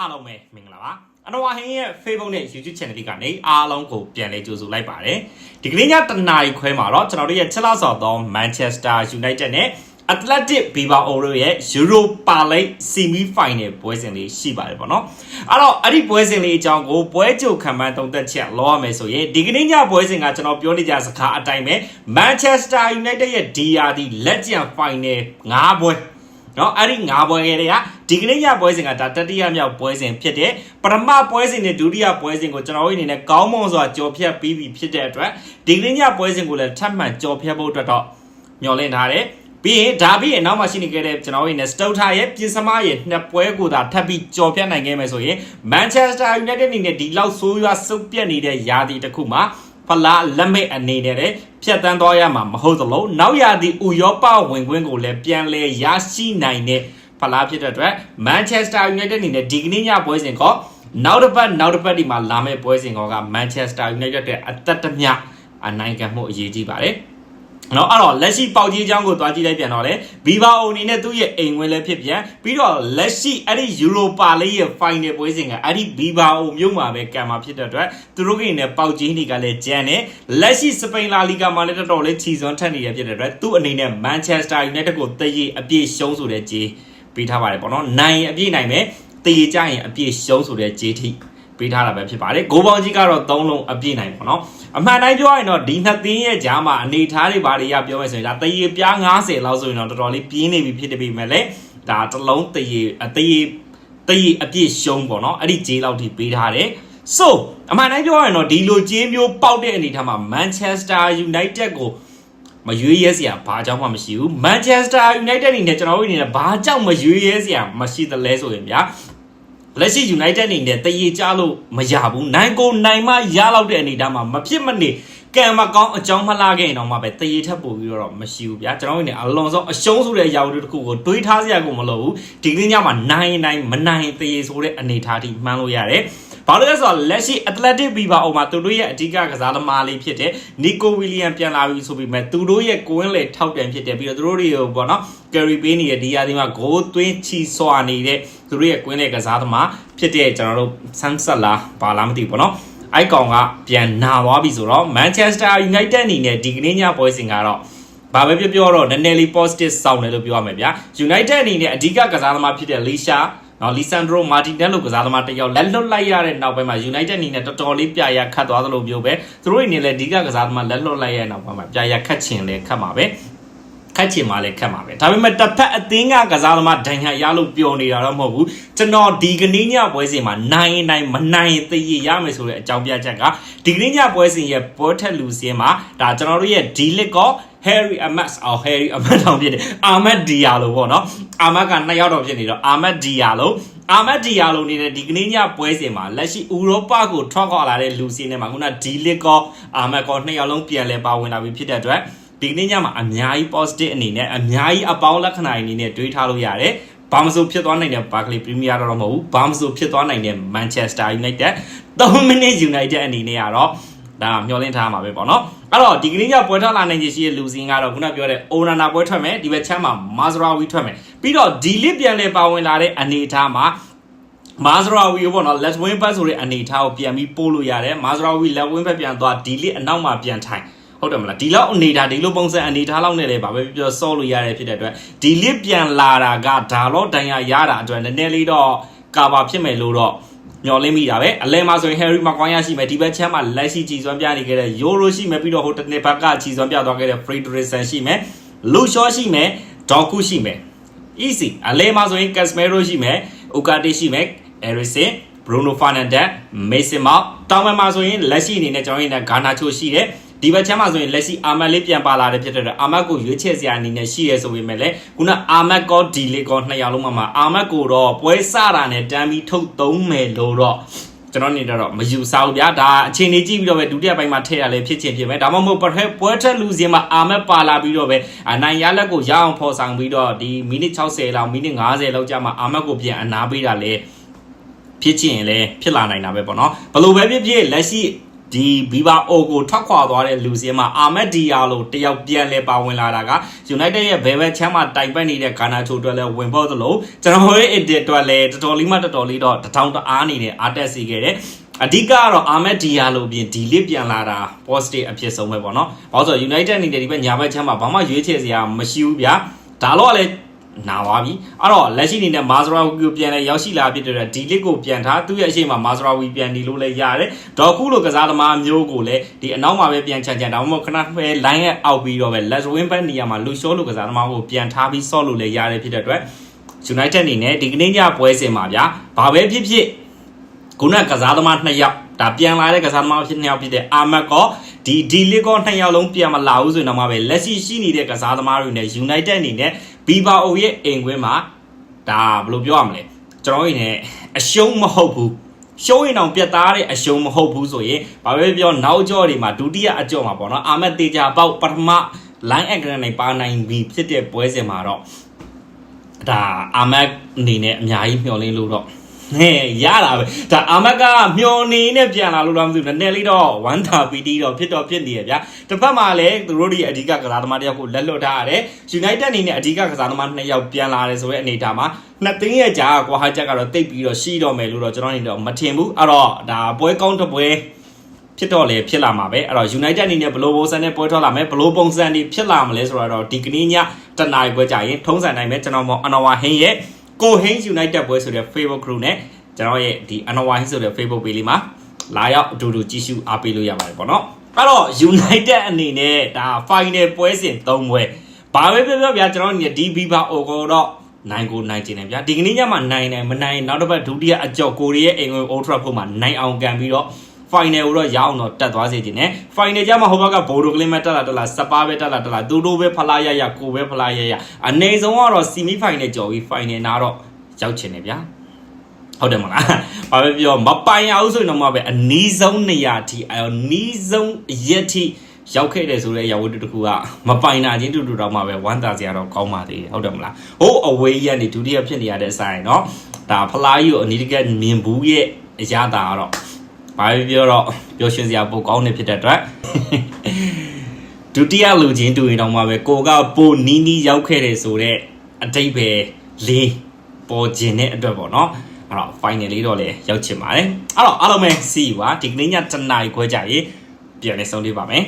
အားလုံးပဲမင်္ဂလာပါအနော်ဝဟင်းရဲ့ Facebook နဲ့ YouTube Channel လေးကနေအားလုံးကိုပြန်လဲကြိုဆိုလိုက်ပါတယ်ဒီကနေ့ညတနာရီခွဲမှာတော့ကျွန်တော်တို့ရဲ့ချက်လာဆော်သော Manchester United နဲ့ Athletic Bilbao တို့ရဲ့ Europa League Semi Final ပွဲစဉ်လေးရှိပါတယ်ပေါ့နော်အဲ့တော့အဲ့ဒီပွဲစဉ်လေးအကြောင်းကိုပွဲကြိုခံမှန်းသုံးသက်ချက်လောရမယ်ဆိုရင်ဒီကနေ့ညပွဲစဉ်ကကျွန်တော်ပြောနေကြစကားအတိုင်းပဲ Manchester United ရဲ့ DRD Legend Final 9ပွဲနော်အဲ့ဒီ၅ပွဲကလေးက ဒီကနေ့ညပွဲစဉ်ကဒါတတိယမြောက်ပွဲစဉ်ဖြစ်တဲ့ပထမပွဲစဉ်နဲ့ဒုတိယပွဲစဉ်ကိုကျွန်တော်တို့အနေနဲ့ကောင်းမွန်စွာကြော်ဖြတ်ပြီးပြီဖြစ်တဲ့အတွက်ဒီကနေ့ညပွဲစဉ်ကိုလည်းထပ်မံကြော်ဖြတ်ဖို့အတွက်တော့မျှော်လင့်ထားတယ်ပြီးရင်ဒါပြီးရင်နောက်မှရှိနေခဲ့တဲ့ကျွန်တော်တို့ရဲ့ Stoke ရဲ့ပြင်စမရဲ့နှစ်ပွဲကိုသာထပ်ပြီးကြော်ဖြတ်နိုင်ခဲ့မယ်ဆိုရင် Manchester United အနေနဲ့ဒီလောက်ဆိုးရွားစုပ်ပြတ်နေတဲ့ယာတီတစ်ခုမှာဖလားလက်မိတ်အနေနဲ့လည်းဖြတ်တန်းသွားရမှာမဟုတ်သလိုနောက်ရာသီဥရောပဝင်ခွင့်ကိုလည်းပြန်လဲရရှိနိုင်တဲ့ ဖလားဖြစ်တဲ့အတွက် Manchester United အနေနဲ့ဒီကနေ့ညပွဲစဉ်ကနောက်တစ်ပတ်နောက်တစ်ပတ်ဒီမှာလာမယ့်ပွဲစဉ်က Manchester United ရဲ့အသက်တမျှအနိုင်ခံမှုအရေးကြီးပါတယ်နော်အဲ့တော့လက်ရှိပေါက်ကြီးအကြောင်းကိုသွားကြည့်လိုက်ပြန်တော့လေဘီဘာအိုအနေနဲ့သူ့ရဲ့အိမ်ဝင်လည်းဖြစ်ပြန်ပြီးတော့လက်ရှိအဲ့ဒီယူရိုပါလိရဲ့ final ပွဲစဉ်ကအဲ့ဒီဘီဘာအိုမြို့မှာပဲကံမှာဖြစ်တဲ့အတွက်သူတို့ကနေပေါက်ကြီးတွေကလည်းကျန်တယ်လက်ရှိစပိန်လာလီဂါမှာလည်းတော်တော်လေးချီစွမ်းထက်နေရဖြစ်တဲ့အတွက်သူ့အနေနဲ့ Manchester United ကိုတည်ရအပြည့်ရှုံးဆိုတဲ့ကြေး ပေးထားပါတယ်ပေါ့နော်နိုင်အပြည့်နိုင်မယ်တည်ရကြရင်အပြည့်ရှုံးဆိုတဲ့ကြေးထိပေးထားတာပဲဖြစ်ပါတယ်ဂိုးပေါင်းကြီးကတော့၃လုံးအပြည့်နိုင်ပေါ့နော်အမှန်တိုင်းပြောရရင်တော့ဒီနှစ်သင်းရဲ့ကြားမှာအနေထားတွေဘာတွေရပြောမယ်ဆိုရင်ဒါတရေပြား90လောက်ဆိုရင်တော့တော်တော်လေးပြင်းနေပြီဖြစ်တယ်ပြီမဲ့လေဒါတစ်လုံးတရေအတရေတရေအပြည့်ရှုံးပေါ့နော်အဲ့ဒီဂျေးလောက်ထိပေးထားတယ် so အမှန်တိုင်းပြောရရင်တော့ဒီလိုဂျေးမျိုးပေါက်တဲ့အနေထားမှာ Manchester United ကို မရွေးရဲစရာဘာကြောင့်မှမရှိဘူး Manchester United အနေနဲ့ကျွန်တော်တို့အနေနဲ့ဘာကြောင့်မရွေးရဲစရာမရှိသလဲဆိုရင်ဗျာလက်ရှိ United အနေနဲ့တရေကြလို့မရဘူးနိုင်ကိုနိုင်မရလောက်တဲ့အနေအထားမှာမဖြစ်မနေကံမကောင်းအကြောင်းမလာခဲ့ရင်တော့မှပဲတရေထက်ပို့ပြီးတော့မရှိဘူးဗျာကျွန်တော်တို့နေအလုံးစုံအရှုံးဆိုတဲ့အရာတွေတခုကိုတွေးထားစရာကိုမလိုဘူးဒီကနေ့ညမှာနိုင်နိုင်မနိုင်တရေဆိုတဲ့အနေအထားထိမှန်းလို့ရတယ် ဘာလို့လဲဆိုတော့လက်ရှိ Athletic Bilbao မှာသူတို့ရဲ့အဓိကကစားသမားလေးဖြစ်တဲ့ Nico William ပြန်လာပြီဆိုပြီးမဲ့သူတို့ရဲ့ကိုင်းလေထောက်ပြန်ဖြစ်တယ်ပြီးတော့သူတို့တွေကိုပေါ့နော် carry ပေးနေတဲ့ဒီရာဒီမှာ goal သွင်းချီစွာနေတဲ့သူတို့ရဲ့ကိုင်းလေကစားသမားဖြစ်တဲ့ကျွန်တော်တို့ဆန်းဆက်လာဘာလားမသိဘူးပေါ့နော်အိုက်ကောင်ကပြန်နာသွားပြီဆိုတော့ Manchester United အနေနဲ့ဒီကနေ့ညပွဲစဉ်ကတော့ဘာပဲပြောပြောတော့နည်းနည်းလေး positive စောင့်တယ်လို့ပြောရမယ်ဗျာ United အနေနဲ့အဓိကကစားသမားဖြစ်တဲ့ Lisha နော်လီဆန်ဒရိုမာတီနက်လိုကစားသမားတစ်ယောက်လက်လွတ်လိုက်ရတဲ့နောက်ပိုင်းမှာ United အနေနဲ့တော်တော်လေးပြရခတ်သွားသလိုမျိုးပဲသူတို့အနေနဲ့လည်းဒီကကစားသမားလက်လွတ်လိုက်ရတဲ့နောက်ပိုင်းမှာပြရခတ်ချင်လဲခတ်မှာပဲခတ်ချင်မှလည်းခတ်မှာပဲဒါပေမဲ့တစ်ဖက်အသင်းကကစားသမားဒဏ်ရာရလို့ပျော်နေတာတော့မဟုတ်ဘူးကျွန်တော်ဒီကနေ့ညပွဲစဉ်မှာနိုင်နိုင်မနိုင်သိရရမယ်ဆိုတဲ့အကြောင်းပြချက်ကဒီကနေ့ညပွဲစဉ်ရဲ့ဘောထက်လူစင်းမှာဒါကျွန်တော်တို့ရဲ့ဒီလစ်ကော Harry Amas အော် Harry Amas တောင်ဖြစ်တယ် Ahmed Diallo ပေါ့နော် Ahmed ကနှစ်ယောက်တော့ဖြစ်နေတော့ Ahmed Diallo Ahmed Diallo နေတဲ့ဒီကနေ့ညပွဲစဉ်မှာလက်ရှိဥရောပကိုထွက်ခွာလာတဲ့လူစီနဲ့မှာခုနဒီလစ်ကော Ahmed ကောနှစ်ယောက်လုံးပြန်လဲပါဝင်လာပြီဖြစ်တဲ့အတွက်ဒီကနေ့ညမှာအများကြီး positive အနေနဲ့အများကြီးအပေါင်းလက္ခဏာအနေနဲ့တွေးထားလို့ရတယ်ဘာမဆိုဖြစ်သွားနိုင်တဲ့ Barclay Premier တော့မဟုတ်ဘူးဘာမဆိုဖြစ်သွားနိုင်တဲ့ Manchester United 3 minute United အနေနဲ့ကတော့ ဒါမျှော်လင့်ထားမှာပဲပေါ့နော်အဲ့တော့ဒီကနေ့ညပွဲထွက်လာနိုင်ခြင်းရှိတဲ့လူစင်းကတော့ခုနပြောတဲ့ Onana ပွဲထွက်မယ်ဒီဘက်ချမ်းမှာ Mazraoui ထွက်မယ်ပြီးတော့ဒီလစ်ပြန်လဲပါဝင်လာတဲ့အနေအထားမှာမာဇရာဝီပေါ့နော် let win back ဆိုတဲ့အနေအထားကိုပြန်ပြီးပို့လို့ရတယ်မာဇရာဝီ let win back ပြန်သွားဒီလစ်အနောက်မှာပြန်ထိုင်ဟုတ်တယ်မလားဒီလောက်အနေထားဒီလိုပုံစံအနေထားလောက်နဲ့လည်းဗာပဲပြောဆော့လို့ရတယ်ဖြစ်တဲ့အတွက်ဒီလစ်ပြန်လာတာကဒါတော့ဒဏ်ရာရတာအတွက်နည်းနည်းလေးတော့ကာဗာဖြစ်မယ်လို့တော့ မျောလင်းမိတာပဲအလဲမှာဆိုရင် Harry Maguire ရှိမယ်ဒီဘက်ချမ်းမှာလက်ရှိကြည်စွမ်းပြနေခဲ့တဲ့ Euro ရှိမယ်ပြီးတော့ဟိုတစ်နှစ်ဘက်ကကြည်စွမ်းပြသွားခဲ့တဲ့ Frederiksen ရှိမယ် Lu Shaw ရှိမယ် Doku ရှိမယ် easy အလဲမှာဆိုရင် Casemiro ရှိမယ် Ukate ရှိမယ် Eriksen Bruno Fernandes Mason Mount တောင်ပံမှာဆိုရင်လက်ရှိအနေနဲ့ကျွန်တော်တို့ရဲ့ Garnacho ရှိတယ် ဒီဘက်ချမ်းမှာဆိုရင်လက်ရှိအာမတ်လေးပြန်ပါလာတဲ့ဖြစ်တဲ့အတွက်အာမတ်ကိုရွေးချယ်စရာအနေနဲ့ရှိရဲဆိုပေမဲ့လည်းခုနအာမတ်ကောဒီလီကောနှစ်ယောက်လုံးမှာအာမတ်ကိုတော့ပွဲစတာနဲ့တန်းပြီးထုတ်သုံးမယ်လို့တော့ကျွန်တော်နေတော့မယူဆဘူးဗျာဒါအချိန်ကြီးကြည့်ပြီးတော့ပဲဒုတိယပိုင်းမှာထည့်ရလဲဖြစ်ချင်ဖြစ်မယ်ဒါမှမဟုတ်ပွဲထက်လူစင်းမှာအာမတ်ပါလာပြီးတော့ပဲအနိုင်ရလက်ကိုရအောင်ဖော်ဆောင်ပြီးတော့ဒီမိနစ်60လောက်မိနစ်90လောက်ကြာမှအာမတ်ကိုပြန်အနာပေးတာလဲဖြစ်ချင်ရင်လည်းဖြစ်လာနိုင်တာပဲပေါ့နော်ဘလို့ပဲဖြစ်ဖြစ်လက်ရှိ ဒီဘီဘာအိုကိုထွက်ခွာသွားတဲ့လူစင်းမှာအာမက်ဒီယာလိုတယောက်ပြန်လဲပါဝင်လာတာက United ရဲ့ဘယ်ဘက်ချမ်းမှာတိုင်ပတ်နေတဲ့ဂါနာချိုအတွက်လည်းဝင်ဖို့သလိုကျွန်တော်ရဲ့ edit အတွက်လည်းတော်တော်လေးမှတော်တော်လေးတော့တထောင်တအားအနေနဲ့အားတက်စီခဲ့တယ်အဓိကကတော့အာမက်ဒီယာလိုပြင်ဒီလစ်ပြန်လာတာ positive အဖြစ်ဆုံးပဲပေါ့နော်။ဘာလို့ဆို United အနေနဲ့ဒီဘက်ညာဘက်ချမ်းမှာဘာမှရွေးချယ်စရာမရှိဘူးဗျာ။ဒါတော့လည်း နာသွားပြီအဲ့တော့လက်ရှိအနေနဲ့မာဇရာဝီကိုပြန်လဲရောက်ရှိလာဖြစ်တဲ့အတွက်ဒီလစ်ကိုပြန်ထားသူ့ရဲ့အရှိမမာဇရာဝီပြန်နေလို့လည်းရတယ်ဒေါ်ခုလိုကစားသမားမျိုးကိုလည်းဒီအနောက်မှာပဲပြန်ချန်ချန်ဒါမှမဟုတ်ခဏပဲ line ရဲ့အောက်ပြီးတော့ပဲ let's win back နေရာမှာလူရှော့လိုကစားသမားကိုပြန်ထားပြီးဆော့လို့လည်းရတယ်ဖြစ်တဲ့အတွက် United အနေနဲ့ဒီကနေ့ညပွဲစဉ်မှာဗျာဘာပဲဖြစ်ဖြစ်ခုနကစားသမားနှစ်ယောက်ဒါပြန်လာတဲ့ကစားသမားဖြစ်နှစ်ယောက်ဖြစ်တဲ့အာမတ်ကောဒီဒီလစ်ကောနှစ်ယောက်လုံးပြန်မလာဘူးဆိုရင်တော့မှပဲလက်ရှိရှိနေတဲ့ကစားသမားတွေနဲ့ United အနေနဲ့ ဘီဘာအိုရဲ့အိမ်ခွင်းမှာဒါဘယ်လိုပြောရမလဲကျွန်တော်ရင်းနဲ့အရှုံးမဟုတ်ဘူးရှုံးရင်တော့ပြတ်သားတဲ့အရှုံးမဟုတ်ဘူးဆိုရင်ဘာပဲပြောနောက်ကြောတွေမှာဒုတိယအကြောမှာပေါ့နော်အာမတ်တေချာပေါက်ပထမ line aggregate နဲ့ပါနိုင်ပြီးဖြစ်တဲ့ပွဲစဉ်မှာတော့ဒါအာမတ်အနေနဲ့အများကြီးမျှော်လင့်လို့တော့ ဟဲ့ရတာပဲဒါအာမတ်ကမျော်နေနဲ့ပြန်လာလို့တော့မသိဘူးနည်းနည်းလေးတော့ဝမ်းသာပီတီတော့ဖြစ်တော့ဖြစ်နေရဗျာတစ်ဖက်မှာလည်းသူတို့တွေအဓိကကစားသမားတစ်ယောက်ကိုလက်လွတ်ထားရတယ် United အနေနဲ့အဓိကကစားသမားနှစ်ယောက်ပြန်လာတယ်ဆိုတဲ့အနေအထားမှာနှစ်သိန်းရဲ့ကြာကွာဟာချက်ကတော့တိတ်ပြီးတော့ရှိတော့မယ်လို့တော့ကျွန်တော်အနေနဲ့တော့မထင်ဘူးအဲ့တော့ဒါပွဲကောင်းတစ်ပွဲဖြစ်တော့လေဖြစ်လာမှာပဲအဲ့တော့ United အနေနဲ့ဘလိုပုံစံနဲ့ပွဲထွက်လာမယ်ဘလိုပုံစံတွေဖြစ်လာမလဲဆိုတော့ဒီကနေ့ညတနားရီပွဲကြရင်ထုံးစံတိုင်းပဲကျွန်တော်မော်အနော်ဝါဟင်းရဲ့ ကိုဟင်း United ပွဲဆိုတဲ့ Facebook group နဲ့ကျွန်တော်ရဲ့ဒီအနော်ဝါဟင်းဆိုတဲ့ Facebook page လေးမှာလာရောက်အတူတူကြည့်ရှုအားပေးလို့ရပါတယ်ပေါ့နော်အဲ့တော့ United အနေနဲ့ဒါ final ပွဲစဉ်၃ပွဲဘာပဲပြောပြောဗျာကျွန်တော်အနေနဲ့ဒီ Viva အိုကိုတော့နိုင်ကိုနိုင်ကျင်တယ်ဗျာဒီကနေ့ညမှာနိုင်တယ်မနိုင်နောက်တစ်ပတ်ဒုတိယအကြော်ကိုရီးယားအိမ်ဝင် Old Trafford မှာနိုင်အောင်ကန်ပြီးတော့ final ကိုတော့ရအောင်တော့တက်သွားစေချင်တယ် final ကြမှာဟိုဘက်ကဘိုဒိုကလင်းမဲ့တက်လာတက်လာစပါးပဲတက်လာတက်လာသူတို့ပဲဖလားရရကိုပဲဖလားရရအနေဆုံးကတော့ semi final ကြော်ပြီး final နာတော့ရောက်ချင်တယ်ဗျာဟုတ်တယ်မလားဘာပဲပြောမပိုင်အောင်ဆိုရင်တော့မှပဲအနီးဆုံးနေရာထိအနီးဆုံးရက်ထိရောက်ခဲ့တယ်ဆိုတဲ့ရဝတ္ထုတစ်ခုကမပိုင်နာချင်းတူတူတော့မှပဲဝမ်းသာစရာတော့ကောင်းပါသေးတယ်ဟုတ်တယ်မလားဟိုးအဝေးရက်နေဒုတိယဖြစ်နေရတဲ့အဆိုင်เนาะဒါဖလားကြီးကိုအနီးတကယ်မြင်ဘူးရဲ့အရာတာကတော့ ဘာပဲပြောတော့ပျော်ရွှင်စရာပိုကောင်းနေဖြစ်တဲ့အတွက်ဒုတိယလူချင်းတူရင်တော့မှပဲကိုကပိုနီးနီးရောက်ခဲ့တယ်ဆိုတော့အတိတ်ပဲလေးပေါ်ခြင်းတဲ့အတွက်ပေါ့နော်အဲ့တော့ final လေးတော့လည်းရောက်ချင်ပါတယ်အဲ့တော့အားလုံးပဲ see you ပါဒီကနေ့ညတနားရီခွဲကြရေးပြန်လည်ဆုံးလေးပါမယ်